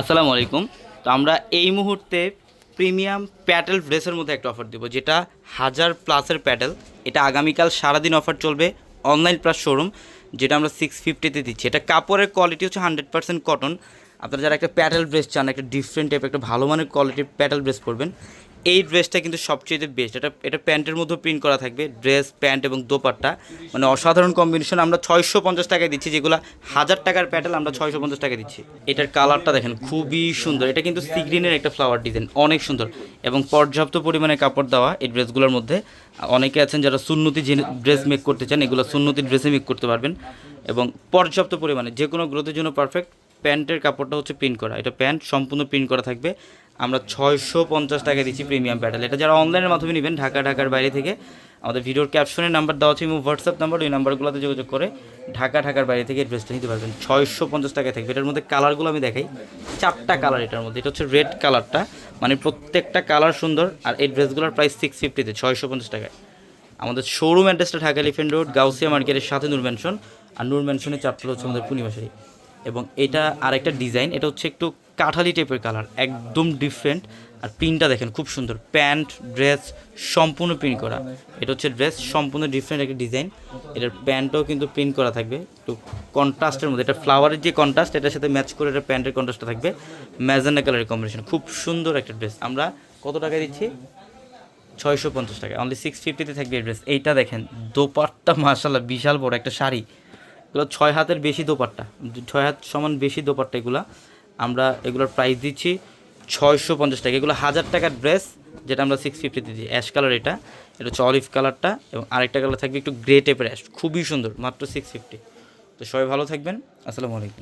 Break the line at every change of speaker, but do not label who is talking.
আসসালামু আলাইকুম। তো আমরা এই মুহূর্তে প্রিমিয়াম প্যাটেল ড্রেসের মধ্যে একটা অফার দেবো, যেটা হাজার প্লাসের প্যাটেল। এটা আগামীকাল সারাদিন অফার চলবে অনলাইন প্লাস শোরুম যেটা আমরা সিক্স ফিফটিতে দিচ্ছি। এটা কাপড়ের কোয়ালিটি হচ্ছে হান্ড্রেড পার্সেন্ট কটন আপনারা যারা একটা প্যাটেল ড্রেস চান, একটা ডিফারেন্ট টাইপ একটা ভালো মানের কোয়ালিটির প্যাটেল ড্রেস পরবেন এই ড্রেসটা কিন্তু সবচেয়ে বেস্ট এটা এটা প্যান্টের মধ্যে প্রিন্ট করা থাকবে ড্রেস প্যান্ট এবং দোপাট্টা। মানে অসাধারণ কম্বিনেশন আমরা ছয়শো পঞ্চাশ টাকায় দিচ্ছি, যেগুলো হাজার টাকার প্যাটেল আমরা ছয়শো পঞ্চাশ টাকা দিচ্ছি। এটার কালারটা দেখেন, খুবই সুন্দর। এটা কিন্তু সিগ্রিনের একটা ফ্লাওয়ার ডিজাইন অনেক সুন্দর। এবং পর্যাপ্ত পরিমাণে কাপড় দেওয়া এই ড্রেসগুলোর মধ্যে, অনেকে আছেন যারা সুন্নতি ড্রেস মেক করতে চান, এগুলো সুন্নতি ড্রেসে মেক করতে পারবেন। এবং পর্যাপ্ত পরিমাণে যে কোনো গ্রোথের জন্য পারফেক্ট প্যান্টের কাপড়টা হচ্ছে প্রিন্ট করা। এটা প্যান্ট সম্পূর্ণ প্রিন্ট করা থাকবে। আমরা ছয়শো পঞ্চাশ টাকা দিচ্ছি প্রিমিয়াম প্যাটেল এটা যারা অনলাইনের মাধ্যমে নেবেন, ঢাকা, ঢাকার বাইরে থেকে, আমাদের ভিডিওর ক্যাপশনের নাম্বার দেওয়া আছে, এবং হোয়াটসঅ্যাপ নাম্বার ওই নাম্বারগুলোতে যোগাযোগ করে ঢাকা, ঢাকার বাইরে থেকে ড্রেসটা নিতে পারবেন। ছয়শো পঞ্চাশ টাকায় থাকবে। এটার মধ্যে কালারগুলো আমি দেখাই। চারটা কালার এটার মধ্যে। এটা হচ্ছে রেড কালারটা মানে প্রত্যেকটা কালার সুন্দর, আর এই ড্রেসগুলোর প্রাইস সিক্স ফিফটিতে ছয়শো পঞ্চাশ টাকায়। আমাদের শোরুম অ্যাড্রেসটা ঢাকা এলিফেন্ট রোড গাউসিয়া মার্কেটের সাথে নূর ম্যানশন আর নূর ম্যানশনের চারতলা হচ্ছে আমাদের পূর্ণিমাশারি এবং এটা আরেকটা ডিজাইন, এটা হচ্ছে একটু কাঠালি টাইপের কালার একদম ডিফারেন্ট আর প্রিন্টটা দেখেন খুব সুন্দর, প্যান্ট ড্রেস সম্পূর্ণ প্রিন্ট করা। এটা হচ্ছে ড্রেস সম্পূর্ণ ডিফারেন্ট একটা ডিজাইন। এটার প্যান্টও কিন্তু প্রিন্ট করা থাকবে, একটু কন্ট্রাস্টের মধ্যে। এটা ফ্লাওয়ারের যে কন্ট্রাস্ট এটার সাথে ম্যাচ করে এটা প্যান্টের কন্ট্রাস্টটা থাকবে। ম্যাজেন্ডা কালারের কম্বিনেশন খুব সুন্দর একটা ড্রেস আমরা কত টাকা দিচ্ছি? ছয়শো পঞ্চাশ টাকা অনলি সিক্স ফিফটিতে থাকবে ড্রেস এইটা দেখেন, দোপাট্টা মার্শাল্লাহ বিশাল বড় একটা শাড়ি। এগুলো ছয় হাতের বেশি দোপাট্টা। ছয় হাত সমান বেশি দোপাট্টা এগুলো। আমরা এগুলোর প্রাইস দিচ্ছি ছয়শো পঞ্চাশ টাকা। এগুলো হাজার টাকার ড্রেস যেটা আমরা সিক্স ফিফটিতে দিচ্ছি অ্যাশ কালার এটা। এটা হচ্ছে অলিভ কালারটা এবং আরেকটা কালার থাকবে একটু গ্রে টাইপের অ্যাশ খুবই সুন্দর, মাত্র সিক্স ফিফটি তো সবাই ভালো থাকবেন। আসসালামু আলাইকুম।